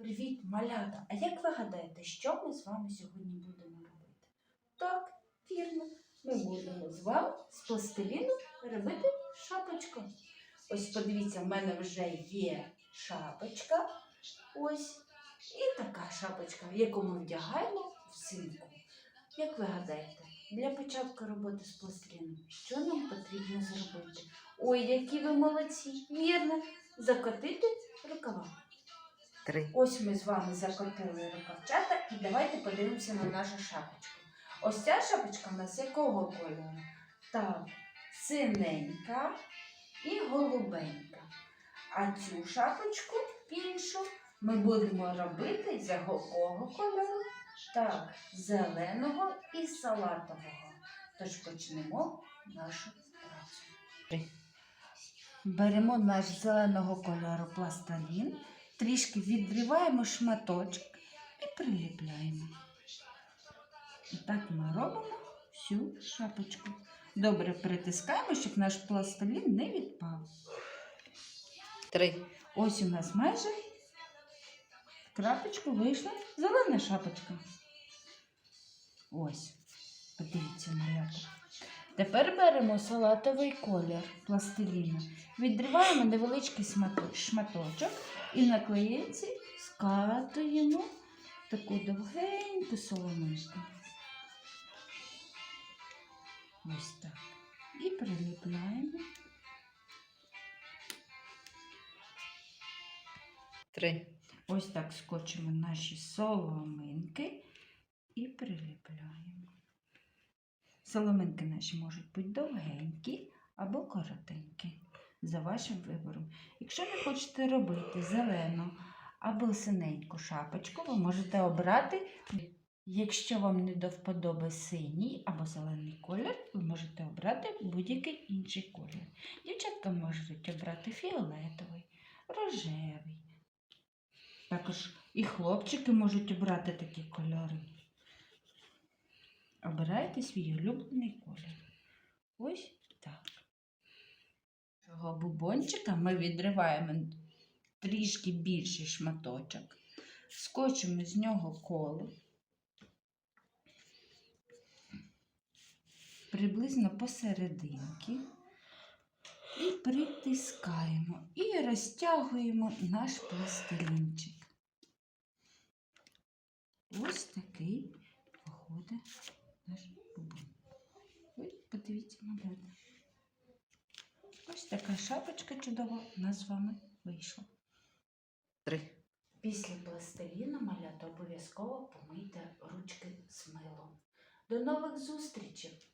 Привіт, малята! А як ви гадаєте, що ми з вами сьогодні будемо робити? Так, вірно, ми будемо з вами з пластиліну робити шапочку. Ось подивіться, в мене вже є шапочка. Ось. І така шапочка, яку ми вдягаємо взимку. Як ви гадаєте, для початку роботи з пластиліном, що нам потрібно зробити? Ой, які ви молодці! Вірно, закотити рукава. Три. Ось ми з вами закотили рукавчата і давайте подивимося на нашу шапочку. Ось ця шапочка в нас якого кольору? Так, синенька і голубенька. А цю шапочку іншу ми будемо робити з якого кольору? Так, зеленого і салатового. Тож почнемо нашу працю. Беремо наш зеленого кольору пластилін, трішки відриваємо шматочок і приліпляємо. І так ми робимо всю шапочку. Добре притискаємо, щоб наш пластилін не відпав. Три. Ось у нас майже в крапочку вийшла зелена шапочка. Ось, подивіться малята. Тепер беремо салатовий колір пластиліну, відриваємо невеличкий шматочок і на клеєнці скатуємо таку довгеньку соломинку. Ось так. І приліпляємо. Три. Ось так скочимо наші соломинки і приліпляємо. Соломинки наші можуть бути довгенькі або коротенькі, за вашим вибором. Якщо не хочете робити зелену або синеньку шапочку, ви можете обрати. Якщо вам не до вподоби синій або зелений колір, ви можете обрати будь-який інший колір. Дівчатка можуть обрати фіолетовий, рожевий. Також і хлопчики можуть обрати такі кольори. Обирайте свій улюблений колір. Ось так. Цього бубончика ми відриваємо трішки більший шматочок, скочимо з нього коло, приблизно посерединки. І притискаємо і розтягуємо наш пластилінчик. Ось такий виходить наш. Ось, подивіться, малята. Ось така шапочка чудова у нас з вами вийшла. Три. Після пластиліну малята обов'язково помийте ручки з милом. До нових зустрічей!